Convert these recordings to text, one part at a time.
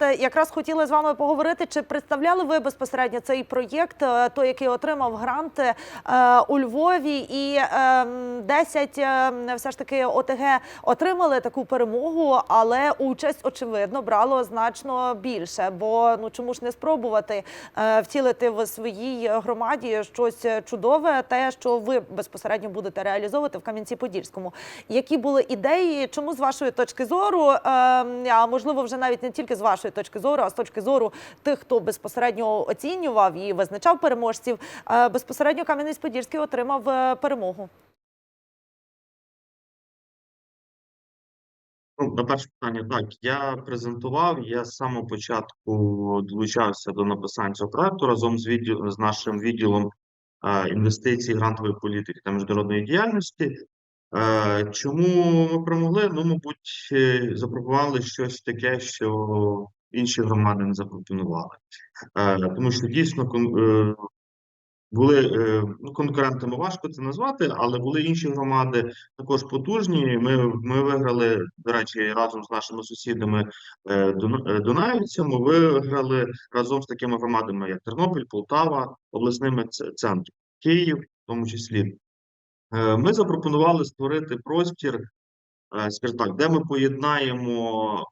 Якраз хотіли з вами поговорити, чи представляли ви безпосередньо цей проєкт, е, той, який отримав грант е, у Львові, і е, 10 е, все ж таки ОТГ отримали таку перемогу, але участь, очевидно, брало значно більше. Бо ну чому ж не спробувати е, втілити в своїй громаді щось чудове, те, що ви безпосередньо будете реалізовувати в Кам'янці-Подільському. Які були ідеї? Чому з вашої точки зору, е, а можливо, вже навіть не тільки з вашої точки зору, а з точки зору тих, хто безпосередньо оцінював і визначав переможців, е, безпосередньо Кам'янець-Подільський отримав е, перемогу. Ну, на перше питання, так, я презентував, я з самого початку долучався до написання цього проекту разом з відділ, з нашим відділом е, інвестицій, грантової політики та міжнародної діяльності. Е, чому ми перемогли? Ну, мабуть, е, запропонували щось таке, що інші громади не запропонували. Е, тому що дійсно е, були е, ну, конкурентами важко це назвати, але були інші громади також потужні. Ми, ми виграли, до речі, разом з нашими сусідами Дуна- Дунаївцями. Виграли разом з такими громадами, як Тернопіль, Полтава, обласними центрами, Київ, в тому числі. Ми запропонували створити простір, скажімо так, де ми поєднаємо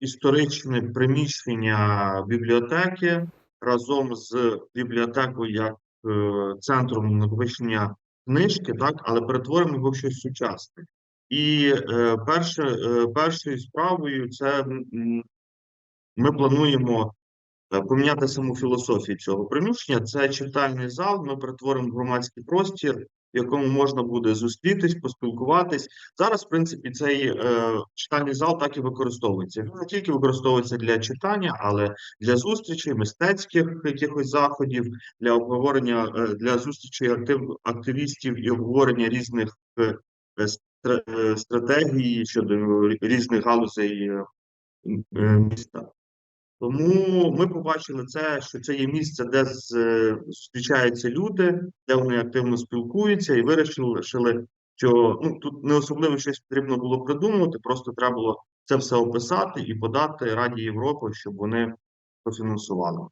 історичне приміщення бібліотеки разом з бібліотекою як е, центром накопичення книжки, так, але перетворимо його в щось сучасне. І е, перше, е, першою справою це ми плануємо е, поміняти саму філософію цього приміщення. Це читальний зал. Ми перетворимо громадський простір, в якому можна буде зустрітись, поспілкуватись. Зараз, в принципі, цей е, читальний зал так і використовується. Він не тільки використовується для читання, але для зустрічей, мистецьких якихось заходів, для обговорення, е, для зустрічей актив, активістів і обговорення різних е, е, е, стратегій щодо різних галузей е, е, міста. Тому ми побачили це, що це є місце, де е, зустрічаються люди, де вони активно спілкуються, і вирішили, що ну тут не особливо щось потрібно було придумувати, просто треба було це все описати і подати Раді Європи, щоб вони профінансували.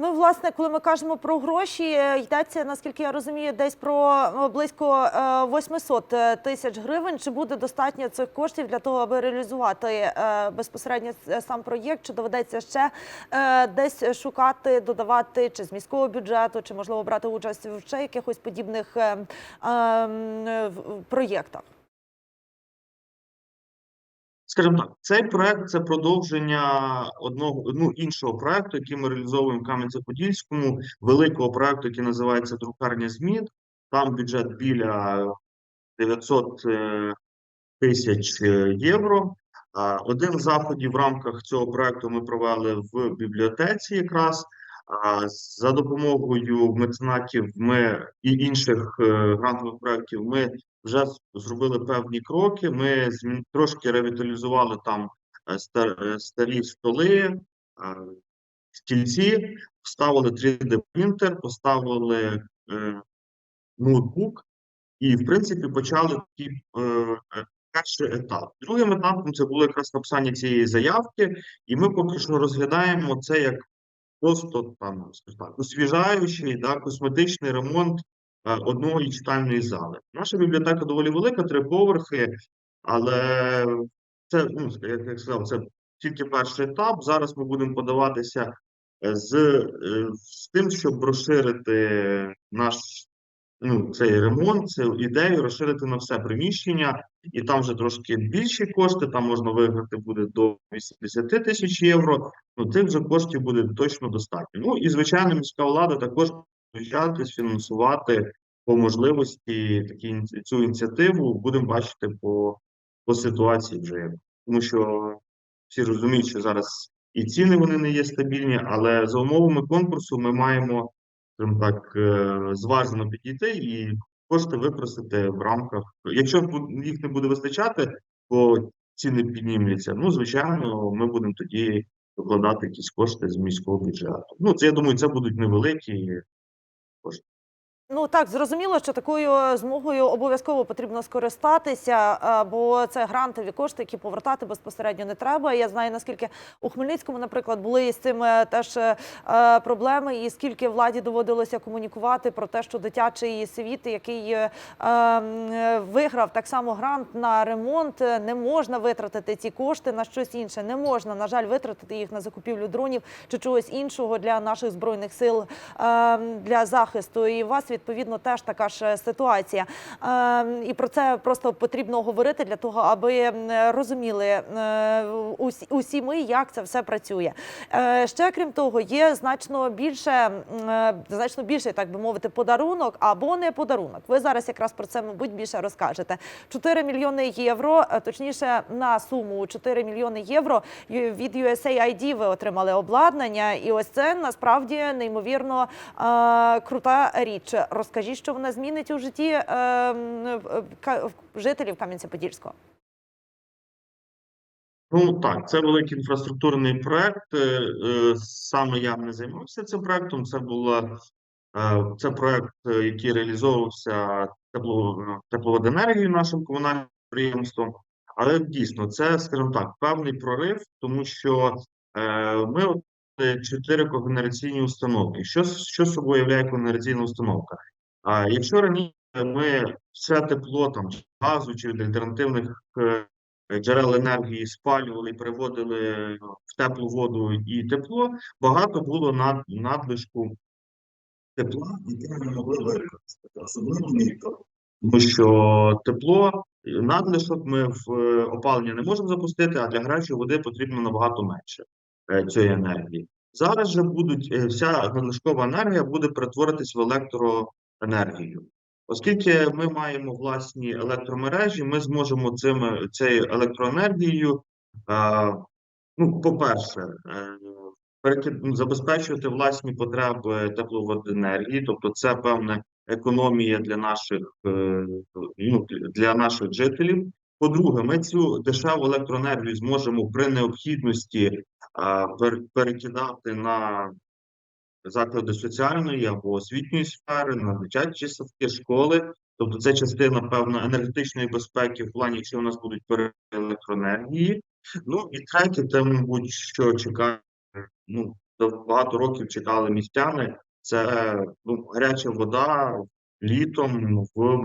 Ну, власне, коли ми кажемо про гроші, е, йдеться, наскільки я розумію, десь про е, близько е, 800 тисяч гривень. Чи буде достатньо цих коштів для того, аби реалізувати е, безпосередньо сам проєкт? Чи доведеться ще е, десь шукати, додавати чи з міського бюджету, чи можливо брати участь в ще якихось подібних е, е, проєктах? Скажімо так, цей проект це продовження одного ну іншого проекту, який ми реалізовуємо в Кам'янці-Подільському, великого проекту, який називається Друкарня ЗМІ. Там бюджет біля 900 е, тисяч е, євро. Один з заходів в рамках цього проекту ми провели в бібліотеці якраз. За допомогою меценатів ми і інших е, грантових проєктів ми вже зробили певні кроки. Ми трошки ревіталізували там е, е, старі столи, е, стільці, вставили 3D-принтер, поставили ноутбук, і, в принципі, почали е, перший етап. Другим етапом це було якраз написання цієї заявки, і ми поки що розглядаємо це як просто там, так, освіжаючий, да, косметичний ремонт одної читальної зали. Наша бібліотека доволі велика, три поверхи, але це, ну, як я сказав, це тільки перший етап. Зараз ми будемо подаватися е, з, е, з тим, щоб розширити наш ну, цей ремонт, цю ідею розширити на все приміщення, і там вже трошки більші кошти, там можна виграти буде до 80 тисяч євро. Ну, тих вже коштів буде точно достатньо. Ну і звичайно, міська влада також фінансувати по можливості такі цю ініціативу. Будемо бачити по, по ситуації вже. Тому що всі розуміють, що зараз і ціни вони не є стабільні, але за умовами конкурсу ми маємо скажімо так, е, зважено підійти і кошти використати в рамках. Якщо їх не буде вистачати, бо ціни піднімуться, ну звичайно, ми будемо тоді викладати якісь кошти з міського бюджету. Ну, це я думаю, це будуть невеликі кошти. Ну так, зрозуміло, що такою змогою обов'язково потрібно скористатися, е, бо це грантові кошти, які повертати безпосередньо не треба. Я знаю, наскільки у Хмельницькому, наприклад, були із цим е, теж е, проблеми, і скільки владі доводилося комунікувати про те, що дитячий світ, який е, е, виграв так само грант на ремонт, е, не можна витратити ці кошти на щось інше. Не можна, на жаль, витратити їх на закупівлю дронів чи чогось іншого для наших збройних сил е, для захисту. І вас відповідно теж така ж ситуація. Е, І про це просто потрібно говорити для того, аби розуміли е, усі, ми, як це все працює. Е, Ще крім того, є значно більше, е, значно більше, так би мовити, подарунок або не подарунок. Ви зараз якраз про це, мабуть, більше розкажете. 4 мільйони євро, е, точніше, на суму 4 мільйони євро від USAID ви отримали обладнання, і ось це насправді неймовірно е, крута річ. Розкажіть, що вона змінить у житті е, жителів Кам'янця-Подільського. Ну так, це великий інфраструктурний проект. Е, е, Саме я не займався цим проектом. Це була це проект, який реалізовувався тепло, тепловоденергією нашим комунальним підприємством. Але дійсно, це, скажімо так, певний прорив, тому що ми чотири когенераційні установки. Що, що собою являє когенераційна установка? А якщо раніше ми все тепло там газу чи від альтернативних е, джерел енергії спалювали і переводили в теплу воду і тепло, багато було над, надлишку тепла, яке ми могли використати. Тому що тепло, е, надлишок ми в е, опалення не можемо запустити, а для гарячої води потрібно набагато менше е, цієї енергії. Зараз же будуть е, вся надлишкова енергія буде перетворитись в електроенергію. Оскільки ми маємо власні електромережі, ми зможемо цими цією електроенергією, е, ну, по-перше, е, забезпечувати власні потреби тепловоденергії, тобто це певна економія для наших, е, ну, для наших жителів. По-друге, ми цю дешеву електроенергію зможемо при необхідності перекидати на заклади соціальної або освітньої сфери, на дитячі садки, школи. Тобто це частина певно енергетичної безпеки в плані, якщо у нас будуть електроенергії. Ну і третє, це, мабуть, що чекає, ну, багато років чекали містяни, це ну, гаряча вода літом в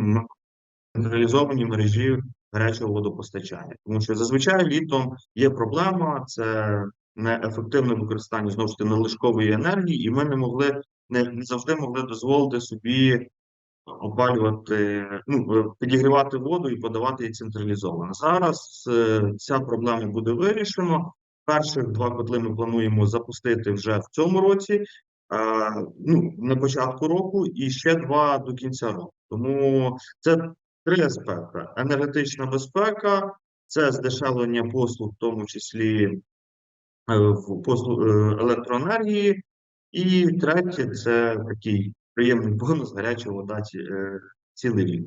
централізованій мережі гарячого водопостачання. Тому що зазвичай літом є проблема, це неефективне використання знову ж таки надлишкової енергії, і ми не могли не, не завжди могли дозволити собі опалювати, ну, е, підігрівати воду і подавати її централізовано. Зараз е, ця проблема буде вирішено. Перших два котли ми плануємо запустити вже в цьому році, е, ну, на початку року, і ще два до кінця року. Тому це три аспекти: енергетична безпека, це здешевлення послуг, в тому числі е, в послуг е, електроенергії, і третє це такий приємний бонус гаряча вода е, цілий рік.